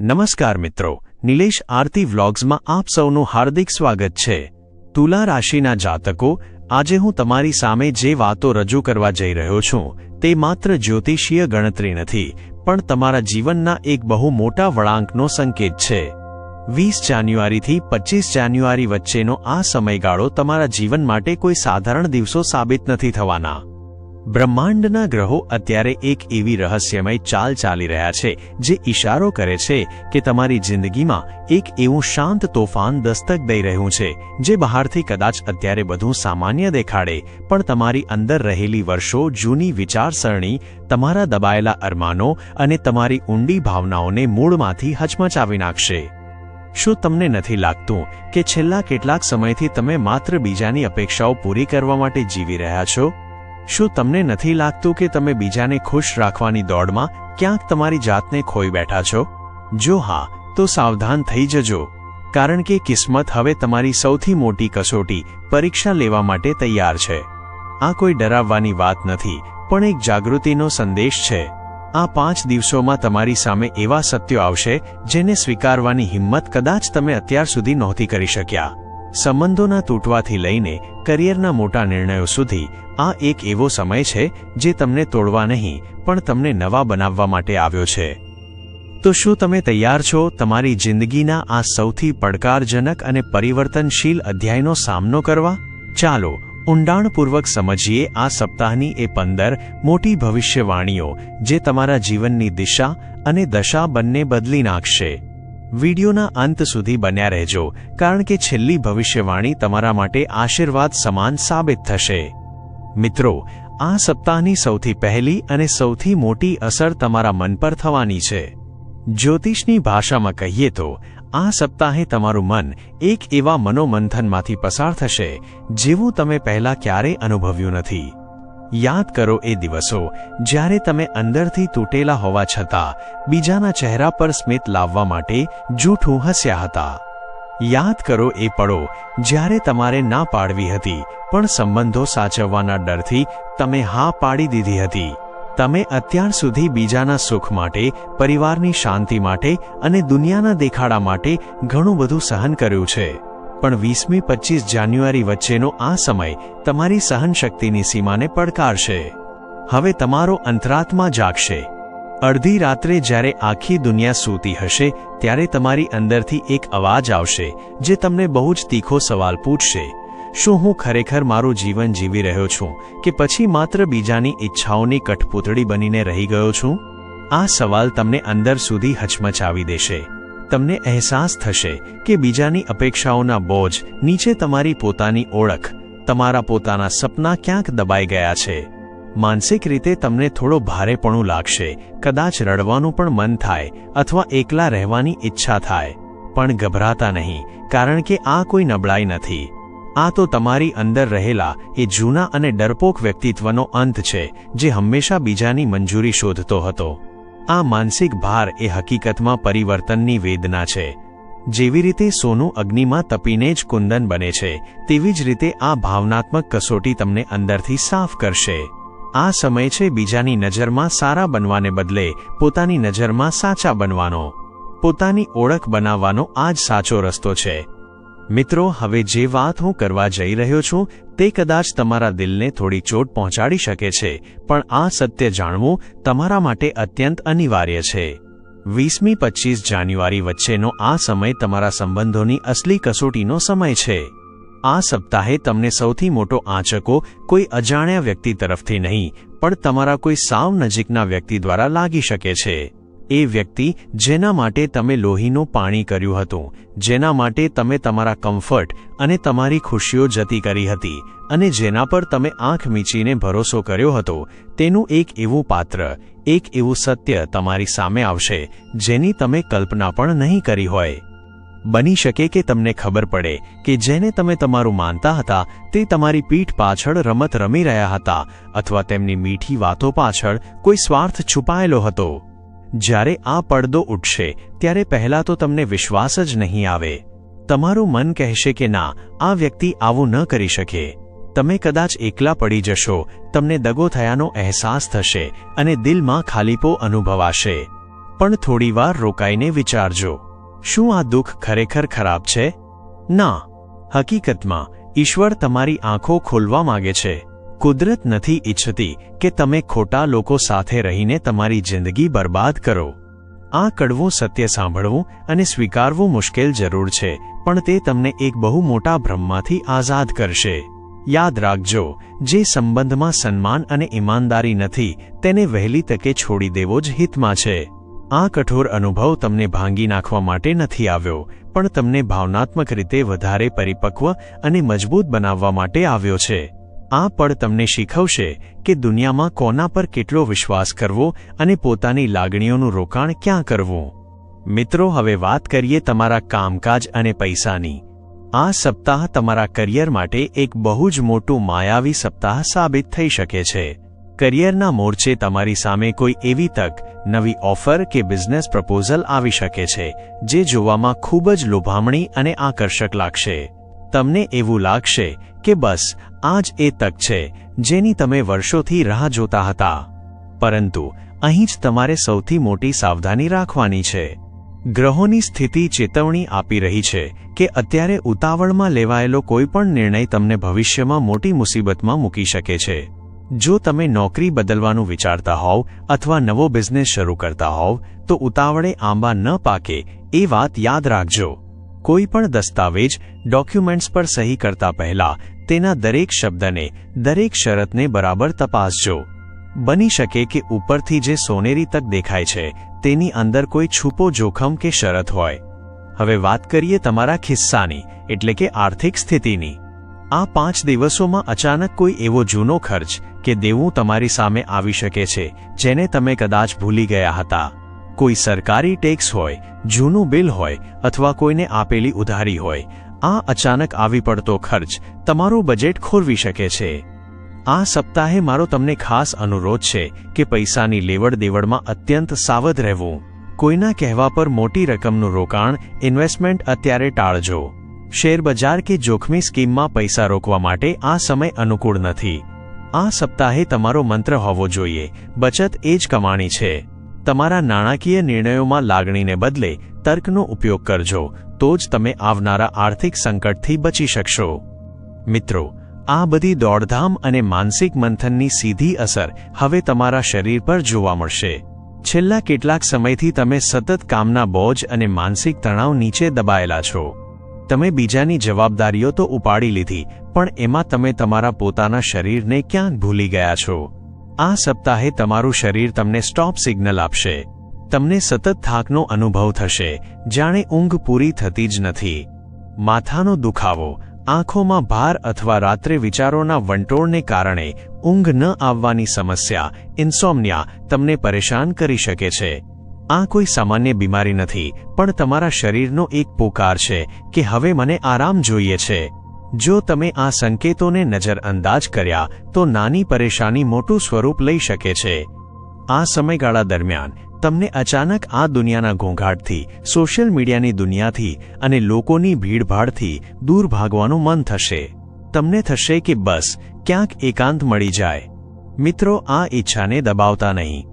નમસ્કાર મિત્રો, નિલેશ આરતી વ્લોગ્સમાં આપ સૌનું હાર્દિક સ્વાગત છે. તુલા રાશિના જાતકો, આજે હું તમારી સામે જે વાતો રજૂ કરવા જઈ રહ્યો છું, તે માત્ર જ્યોતિષીય ગણતરી નથી, પણ તમારા જીવનના એક બહુ મોટા વળાંકનો સંકેત છે. વીસ જાન્યુઆરીથી પચીસ જાન્યુઆરી વચ્ચેનો આ સમયગાળો તમારા જીવન માટે કોઈ સાધારણ દિવસો સાબિત નથી થવાના. બ્રહ્માંડના ગ્રહો અત્યારે એક એવી રહસ્યમય ચાલ ચાલી રહ્યા છે, જે ઇશારો કરે છે કે તમારી જિંદગીમાં એક એવું શાંત તોફાન દસ્તક દઈ રહ્યું છે, જે બહારથી કદાચ અત્યારે બધું સામાન્ય દેખાડે, પણ તમારી અંદર રહેલી વર્ષો, જૂની વિચારસરણી, તમારા દબાયેલા અરમાનો અને તમારી ઊંડી ભાવનાઓને મૂળમાંથી હચમચાવી નાખશે. શું તમને નથી લાગતું કે છેલ્લા કેટલાક સમયથી તમે માત્ર બીજાની અપેક્ષાઓ પૂરી કરવા માટે જીવી રહ્યા છો? શું તમને નથી લાગતું કે તમે બીજાને ખુશ રાખવાની દોડમાં ક્યાંક તમારી જાતને ખોઈ બેઠા છો? જો હા, તો સાવધાન થઈ જજો. કારણ કે કિસ્મત હવે તમારી સૌથી મોટી કસોટી પરીક્ષા લેવા માટે તૈયાર છે. આ કોઈ ડરાવવાની વાત નથી, પણ એક જાગૃતિનો સંદેશ છે. આ પાંચ દિવસોમાં તમારી સામે એવા સત્યો આવશે, જેને સ્વીકારવાની હિંમત કદાચ તમે અત્યાર સુધી નહોતી કરી શક્યા. સંબંધોના તૂટવાથી લઈને કરિયરના મોટા નિર્ણયો સુધી આ એક એવો સમય છે જે તમને તોડવા નહીં, પણ તમને નવા બનાવવા માટે આવ્યો છે. તો શું તમે તૈયાર છો? તમારી જિંદગીના આ સૌથી પડકારજનક અને પરિવર્તનશીલ અધ્યાયનો સામનો કરવા? ચાલો, ઊંડાણપૂર્વક સમજીએ આ સપ્તાહની એ પંદર મોટી ભવિષ્યવાણીઓ જે તમારા જીવનની દિશા અને દશા બંને બદલી નાખશે. વિડિયોના અંત સુધી બન્યા રહેજો, કારણ કે છેલ્લી ભવિષ્યવાણી તમારા માટે આશીર્વાદ સમાન સાબિત થશે. મિત્રો, આ સપ્તાહની સૌથી પહેલી અને સૌથી મોટી અસર તમારા મન પર થવાની છે. જ્યોતિષની ભાષામાં કહીએ તો, આ સપ્તાહે તમારું મન એક એવા મનોમંથનમાંથી પસાર થશે, જેવું તમે પહેલા ક્યારેય અનુભવ્યું નથી. યાદ કરો એ દિવસો જ્યારે તમે અંદરથી તૂટેલા હોવા છતાં બીજાના ચહેરા પર સ્મિત લાવવા માટે જૂઠું હસ્યા હતા. યાદ કરો એ પળો જ્યારે તમારે ના પાડવી હતી, પણ સંબંધો સાચવવાના ડરથી તમે હા પાડી દીધી હતી. તમે અત્યાર સુધી બીજાના સુખ માટે, પરિવારની શાંતિ માટે અને દુનિયાના દેખાડા માટે ઘણું બધું સહન કર્યું છે. પણ વીસમી પચીસ જાન્યુઆરી વચ્ચેનો આ સમય તમારી સહનશક્તિની સીમાને પડકારશે. હવે તમારો અંતરાત્મા જાગશે. અડધી રાત્રે જ્યારે આખી દુનિયા સૂતી હશે, ત્યારે તમારી અંદરથી એક અવાજ આવશે, જે તમને બહુ જ તીખો સવાલ પૂછશે. શું હું ખરેખર મારું જીવન જીવી રહ્યો છું, કે પછી માત્ર બીજાની ઈચ્છાઓની કઠપૂતળી બનીને રહી ગયો છું? આ સવાલ તમને અંદર સુધી હચમચાવી દેશે. તમને અહેસાસ થશે કે બીજાની અપેક્ષાઓના બોજ નીચે તમારી પોતાની ઓળખ, તમારા પોતાના સપના ક્યાંક દબાઈ ગયા છે. માનસિક રીતે તમને થોડો ભારેપણું લાગશે, કદાચ રડવાનું પણ મન થાય અથવા એકલા રહેવાની ઈચ્છા થાય. પણ ગભરાતા નહીં, કારણ કે આ કોઈ નબળાઈ નથી. આ તો તમારી અંદર રહેલા એ જૂના અને ડરપોક વ્યક્તિત્વનો અંત છે, જે હંમેશા બીજાની મંજૂરી શોધતો હતો. આ માનસિક ભાર એ હકીકતમાં પરિવર્તનની વેદના છે. જેવી રીતે સોનું અગ્નિમાં તપીને જ કુંદન બને છે, તેવી જ રીતે આ ભાવનાત્મક કસોટી તમને અંદરથી સાફ કરશે. આ સમય છે બીજાની નજરમાં સારા બનવાને બદલે પોતાની નજરમાં સાચા બનવાનો. પોતાની ઓળખ બનાવવાનો આ જ સાચો રસ્તો છે. મિત્રો, હવે જે વાત હું કરવા જઈ રહ્યો છું, તે કદાચ તમારા દિલને થોડી ચોટ પહોંચાડી શકે છે, પણ આ સત્ય જાણવું તમારા માટે અત્યંત અનિવાર્ય છે. વીસમી પચીસ જાન્યુઆરી વચ્ચેનો આ સમય તમારા સંબંધોની અસલી કસોટીનો સમય છે. આ સપ્તાહે તમને સૌથી મોટો આંચકો કોઈ અજાણ્યા વ્યક્તિ તરફથી નહીં, પણ તમારા કોઈ સાવ નજીકના વ્યક્તિ દ્વારા લાગી શકે છે. એ વ્યક્તિ જેના માટે તમે લોહીનું પાણી કર્યું હતું, જેના માટે તમે તમારા કમ્ફર્ટ અને તમારી ખુશીઓ જતી કરી હતી અને જેના પર તમે આંખ મીચીને ભરોસો કર્યો હતો, તેનું એક એવું પાત્ર, એક એવું સત્ય તમારી સામે આવશે, જેની તમે કલ્પના પણ નહીં કરી હોય. બની શકે કે તમને ખબર પડે કે જેને તમે તમારું માનતા હતા, તે તમારી પીઠ પાછળ રમત રમી રહ્યા હતા અથવા તેમની મીઠી વાતો પાછળ કોઈ સ્વાર્થ છુપાયેલો હતો. જ્યારે આ પડદો ઉઠશે, ત્યારે પહેલાં તો તમને વિશ્વાસ જ નહીં આવે. તમારું મન કહેશે કે ના, આ વ્યક્તિ આવું ન કરી શકે. તમે કદાચ એકલા પડી જશો, તમને દગો થયાનો અહેસાસ થશે અને દિલમાં ખાલીપો અનુભવાશે. પણ થોડીવાર રોકાઈને વિચારજો. શું આ દુઃખ ખરેખર ખરાબ છે? ના. હકીકતમાં, ઈશ્વર તમારી આંખો ખોલવા માગે છે. કુદરત નથી ઈચ્છતી કે તમે ખોટા લોકો સાથે રહીને તમારી જિંદગી બરબાદ કરો. આ કડવું સત્ય સાંભળવું અને સ્વીકારવું મુશ્કેલ જરૂર છે, પણ તે તમને એક બહુ મોટા ભ્રમમાંથી આઝાદ કરશે. યાદ રાખજો, જે સંબંધમાં સન્માન અને ઈમાનદારી નથી, તેને વહેલી તકે છોડી દેવો જ હિતમાં છે. આ કઠોર અનુભવ તમને ભાંગી નાખવા માટે નથી આવ્યો, પણ તમને ભાવનાત્મક રીતે વધારે પરિપક્વ અને મજબૂત બનાવવા માટે આવ્યો છે. આ પળ તમને શીખવશે કે દુનિયામાં કોના પર કેટલો વિશ્વાસ કરવો અને પોતાની લાગણીઓનું રોકાણ ક્યાં કરવું. મિત્રો, હવે વાત કરીએ તમારા કામકાજ અને પૈસાની. આ સપ્તાહ તમારા કરિયર માટે એક બહુ જ મોટું માયાવી સપ્તાહ સાબિત થઈ શકે છે. કરિયરના મોરચે તમારી સામે કોઈ એવી તક, નવી ઓફર કે બિઝનેસ પ્રપોઝલ આવી શકે છે, જે જોવામાં ખૂબ જ લોભામણી અને આકર્ષક લાગશે. તમને એવું લાગશે કે બસ આ જ એ તક છે, જેની તમે વર્ષોથી રાહ જોતા હતા. પરંતુ, અહીં જ તમારે સૌથી મોટી સાવધાની રાખવાની છે. ગ્રહોની સ્થિતિ ચેતવણી આપી રહી છે કે અત્યારે ઉતાવળમાં લેવાયેલો કોઈપણ નિર્ણય તમને ભવિષ્યમાં મોટી મુસીબતમાં મૂકી શકે છે. જો તમે નોકરી બદલવાનું વિચારતા હોવ અથવા નવો બિઝનેસ શરૂ કરતા હોવ, તો ઉતાવળે આંબા ન પાકે, એ વાત યાદ રાખજો. કોઈ પણ દસ્તાવેજ ડોક્યુમેન્ટ્સ પર સહી કરતા પહેલા તેના દરેક શબ્દને, દરેક શરતને બરાબર તપાસજો. બની શકે કે ઉપરથી જે સોનેરી તક દેખાય છે, તેની અંદર કોઈ છૂપો જોખમ કે શરત હોય. હવે વાત કરીએ તમારા ખિસ્સાની, એટલે કે આર્થિક સ્થિતિની. આ પાંચ દિવસોમાં અચાનક કોઈ એવો જૂનો ખર્ચ કે દેવું તમારી સામે આવી શકે છે, જેને તમે કદાચ ભૂલી ગયા હતા. કોઈ સરકારી ટેક્સ હોય, જૂનું બિલ હોય અથવા કોઈને આપેલી ઉધારી હોય, આ અચાનક આવી પડતો ખર્ચ તમારું બજેટ ખોરવી શકે છે. આ સપ્તાહે મારો તમને ખાસ અનુરોધ છે કે પૈસાની લેવડ દેવડમાં અત્યંત સાવધ રહેવું. કોઈના કહેવા પર મોટી રકમનું રોકાણ ઇન્વેસ્ટમેન્ટ અત્યારે ટાળજો. શેરબજાર કે જોખમી સ્કીમમાં પૈસા રોકવા માટે આ સમય અનુકૂળ નથી. આ સપ્તાહે તમારો મંત્ર હોવો જોઈએ. બચત એ જ કમાણી છે. તમારા નાણાકીય નિર્ણયોમાં લાગણીને બદલે તર્કનો ઉપયોગ કરજો, તો જ તમે આવનારા આર્થિક સંકટથી બચી શકશો. મિત્રો, આ બધી દોડધામ અને માનસિક મંથનની સીધી અસર હવે તમારા શરીર પર જોવા મળશે. છેલ્લા કેટલાક સમયથી તમે સતત કામના બોજ અને માનસિક તણાવ નીચે દબાયેલા છો. તમે બીજાની જવાબદારીઓ તો ઉપાડી લીધી, પણ એમાં તમે તમારા પોતાના શરીરને ક્યાંક ભૂલી ગયા છો. આ સપ્તાહે તમારું શરીર તમને સ્ટોપ સિગ્નલ આપશે. તમને સતત થાકનો અનુભવ થશે. જાણે ઊંઘ પૂરી થતી જ નથી. માથાનો દુખાવો. આંખોમાં ભાર અથવા રાત્રે વિચારોના વંટોળને કારણે ઊંઘ ન આવવાની સમસ્યા, ઇન્સોમનિયા, તમને પરેશાન કરી શકે છે. આ કોઈ સામાન્ય બીમારી નથી, પણ તમારા શરીરનો એક પોકાર છે, કે હવે મને આરામ જોઈએ છે. જો તમે આ સંકેતોને નજરઅંદાજ કર્યા, તો નાની પરેશાની મોટું સ્વરૂપ લઈ શકે છે. આ સમયગાળા દરમિયાન, તમને અચાનક આ દુનિયાના ઘોંઘાટથી, સોશિયલ મીડિયાની દુનિયાથી અને લોકોની ભીડભાડથી દૂર ભાગવાનું મન થશે. તમને થશે કે બસ, ક્યાંક એકાંત મળી જાય. મિત્રો, આ ઈચ્છાને દબાવતા નહીં.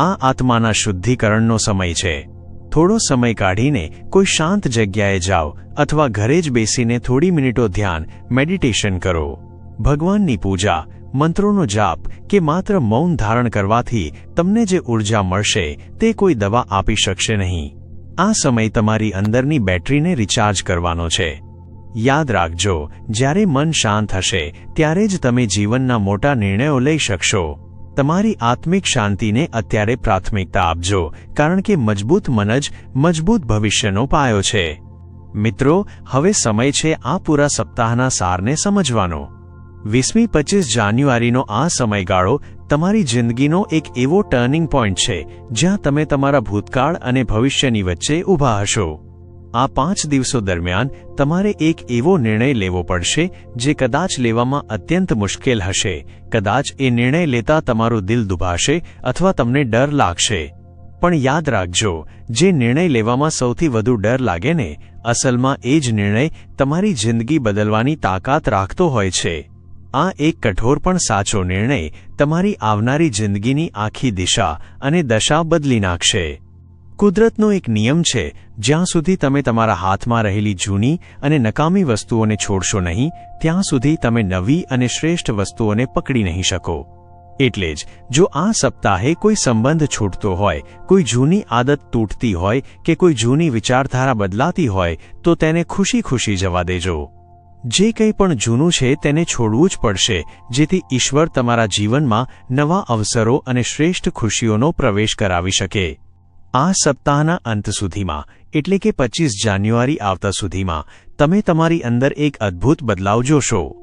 આ આત્માના શુદ્ધિકરણનો સમય છે. થોડો સમય કાઢીને કોઈ શાંત જગ્યાએ જાઓ અથવા ઘરે જ બેસીને થોડી મિનિટો ધ્યાન મેડિટેશન કરો. ભગવાનની પૂજા, મંત્રોનો જાપ કે માત્ર મૌન ધારણ કરવાથી તમને જે ઊર્જા મળશે તે કોઈ દવા આપી શકશે નહીં. આ સમય તમારી અંદરની બેટરીને રિચાર્જ કરવાનો છે. યાદ રાખજો, જ્યારે મન શાંત હશે, ત્યારે જ તમે જીવનના મોટા નિર્ણયો લઈ શકશો. તમારી આત્મિક શાંતિને અત્યારે પ્રાથમિકતા આપજો, કારણ કે મજબૂત મન જ મજબૂત ભવિષ્યનો પાયો છે. મિત્રો, હવે સમય છે આ પૂરા સપ્તાહના સારને સમજવાનો. વીસમી પચીસ જાન્યુઆરીનો આ સમયગાળો તમારી જિંદગીનો એક એવો ટર્નિંગ પોઈન્ટ છે, જ્યાં તમે તમારા ભૂતકાળ અને ભવિષ્યની વચ્ચે ઊભા હશો. આ પાંચ દિવસો દરમિયાન તમારે એક એવો નિર્ણય લેવો પડશે, જે કદાચ લેવામાં અત્યંત મુશ્કેલ હશે. કદાચ એ નિર્ણય લેતા તમારું દિલ દુભાશે અથવા તમને ડર લાગશે. પણ યાદ રાખજો, જે નિર્ણય લેવામાં સૌથી વધુ ડર લાગે ને, અસલમાં એ જ નિર્ણય તમારી જિંદગી બદલવાની તાકાત રાખતો હોય છે. આ એક કઠોર પણ સાચો નિર્ણય તમારી આવનારી જિંદગીની આખી દિશા અને દશા બદલી નાખશે. કુદરતનો એક નિયમ છે, જ્યાં સુધી તમે તમારા હાથમાં રહેલી જૂની અને નકામી વસ્તુઓને છોડશો નહીં, ત્યાં સુધી તમે નવી અને શ્રેષ્ઠ વસ્તુઓને પકડી નહીં શકો. એટલે જ, જો આ સપ્તાહે કોઈ સંબંધ છૂટતો હોય, કોઈ જૂની આદત તૂટતી હોય કે કોઈ જૂની વિચારધારા બદલાતી હોય, તો તેને ખુશી ખુશી જવા દેજો. જે કંઈ પણ જૂનું છે તેને છોડવું જ પડશે, જેથી ઈશ્વર તમારા જીવનમાં નવા અવસરો અને શ્રેષ્ઠ ખુશીઓનો પ્રવેશ કરાવી શકે. આ સપ્તાહના અંત સુધીમાં, એટલે કે પચીસ જાન્યુઆરી આવતા સુધીમાં, તમે તમારી અંદર એક અદ્ભુત બદલાવ જોશો.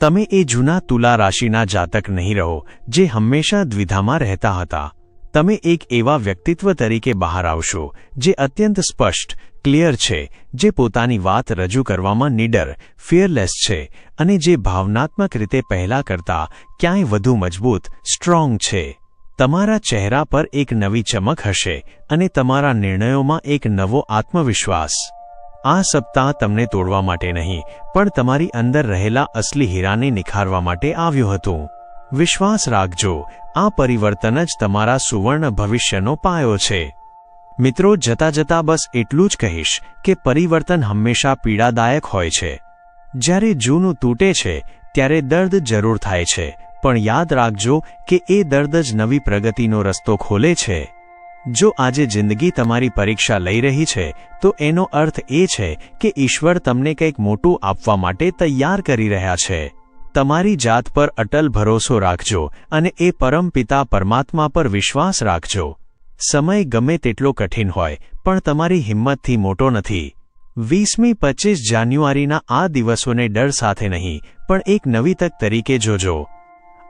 તમે એ જૂના તુલા રાશિના જાતક નહીં રહો, જે હંમેશા દ્વિધામાં રહેતા હતા. તમે એક એવા વ્યક્તિત્વ તરીકે બહાર આવશો, જે અત્યંત સ્પષ્ટ, ક્લિયર છે, જે પોતાની વાત રજૂ કરવામાં નિડર, ફિયરલેસ છે, અને જે ભાવનાત્મક રીતે પહેલા કરતા ક્યાંય વધુ મજબૂત, સ્ટ્રોંગ છે. તમારા ચહેરા પર એક નવી ચમક હશે અને તમારા નિર્ણયોમાં એક નવો આત્મવિશ્વાસ. આ સપ્તાહ તમને તોડવા માટે નહીં, પણ તમારી અંદર રહેલા અસલી હીરાને નિખારવા માટે આવ્યું હતું. વિશ્વાસ રાખજો, આ પરિવર્તન જ તમારા સુવર્ણ ભવિષ્યનો પાયો છે. મિત્રો, જતા જતા બસ એટલું જ કહીશ કે પરિવર્તન હંમેશા પીડાદાયક હોય છે. જ્યારે જૂનું તૂટે છે, ત્યારે દર્દ જરૂર થાય છે. પણ યાદ રાખજો કે એ દર્દ જ નવી પ્રગતિનો રસ્તો ખોલે છે. જો આજે જિંદગી તમારી પરીક્ષા લઈ રહી છે, તો એનો અર્થ એ છે કે ઈશ્વર તમને કંઈક મોટું આપવા માટે તૈયાર કરી રહ્યા છે. તમારી જાત પર અટલ ભરોસો રાખજો અને એ પરમપિતા પરમાત્મા પર વિશ્વાસ રાખજો. સમય ગમે તેટલો કઠિન હોય, પણ તમારી હિંમતથી મોટો નથી. વીસમી પચીસ જાન્યુઆરીના આ દિવસોને ડર સાથે નહીં, પણ એક નવી તક તરીકે જોજો.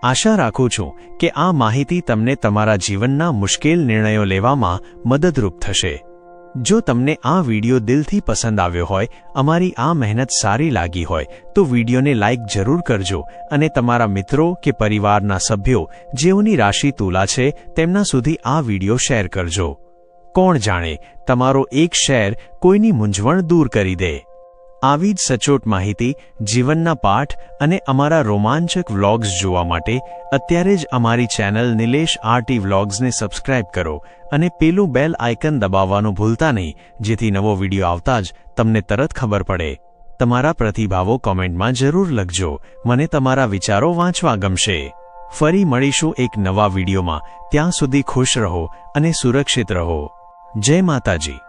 આશા રાખું છું કે આ માહિતી તમને તમારા જીવનના મુશ્કેલ નિર્ણયો લેવામાં મદદરૂપ થશે. જો તમને આ વિડિયો દિલથી પસંદ આવ્યો હોય, અમારી આ મહેનત સારી લાગી હોય, તો વિડીયોને લાઇક જરૂર કરજો અને તમારા મિત્રો કે પરિવારના સભ્યો જેઓની રાશિ તુલા છે, તેમના સુધી આ વિડિયો શેર કરજો. કોણ જાણે, તમારો એક શેર કોઈની મૂંઝવણ દૂર કરી દે. આવી જ સચોટ માહિતી, જીવનના પાઠ અને અમારા રોમાંચક વ્લોગ્સ જોવા માટે અત્યારે જ અમારી ચેનલ નિલેશ આરટી વ્લોગ્સને સબસ્ક્રાઇબ કરો અને પેલું બેલ આઇકન દબાવવાનું ભૂલતા નહીં, જેથી નવો વીડિયો આવતા જ તમને તરત ખબર પડે. તમારા પ્રતિભાવો કોમેન્ટમાં જરૂર લખજો. મને તમારા વિચારો વાંચવા ગમશે. ફરી મળીશું એક નવા વિડીયોમાં. ત્યાં સુધી ખુશ રહો અને સુરક્ષિત રહો. જય માતાજી.